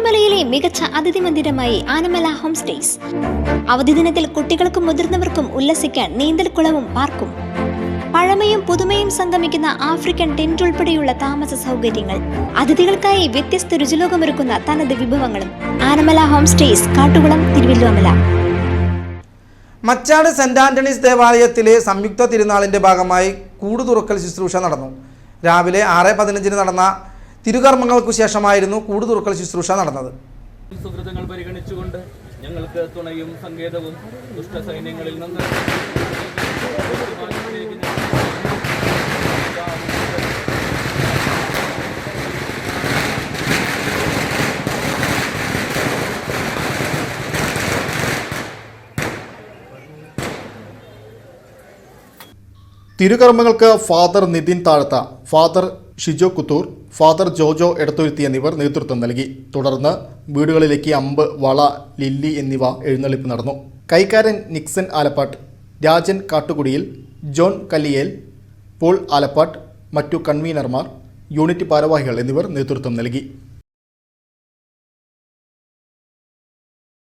തിരുവോമലയിലെ മികച്ച അതിഥി മന്ദിരമായി Anamala home stays. അവധി ദിനത്തിൽ കുട്ടികൾക്കും മുതിർന്നവർക്കും ഉല്ലസിക്കാൻ നീന്തൽക്കുളവും പാർക്കും. പഴമയും പുതുമയും സംഗമിക്കുന്ന ആഫ്രിക്കൻ ടെന്റ് ഉൾപ്പെടെയുള്ള താമസ സൗകര്യങ്ങൾ അതിഥികൾക്കായി വ്യത്യസ്ത രുചിലോകമൊരുക്കുന്ന തനത് വിഭവങ്ങളും. Anamala home stays Kattukulam Thiruvalluvamala. Machad saint Antony's ദേവാലയത്തിലെ സംയുക്ത തിരുനാളിന്റെ ഭാഗമായി കൂടുതുറക്കൽ ശുശ്രൂഷ നടന്നു. രാവിലെ ആറ് പതിനഞ്ചിന് നടന്ന തിരുകർമ്മങ്ങൾക്കു ശേഷമായിരുന്നു കൂടുതുറുക്കൽ ശുശ്രൂഷ നടന്നത്. സുഹൃത്തുക്കൾ പരിഗണിച്ചുകൊണ്ട് ഞങ്ങൾക്ക് തുണയും സങ്കേതവും ദുഷ്ടസൈന്യങ്ങളിൽ നിന്ന് തിരുകർമ്മങ്ങൾക്ക് father Nithin Thazhatha. Father Shijo Kuthur father Jojo Edathuruthy എന്നിവർ നേതൃത്വം നൽകി. തുടർന്ന് വീടുകളിലേക്ക് അമ്പ് വള ലില്ലി എന്നിവ എഴുന്നള്ളിപ്പ് നടന്നു. കൈക്കാരൻ നിക്സൺ ആലപ്പാട്ട് രാജൻ കാട്ടുകുടിയിൽ ജോൺ കല്ലിയേൽ പോൾ ആലപ്പാട്ട് മറ്റു കൺവീനർമാർ യൂണിറ്റ് ഭാരവാഹികൾ എന്നിവർ നേതൃത്വം നൽകി.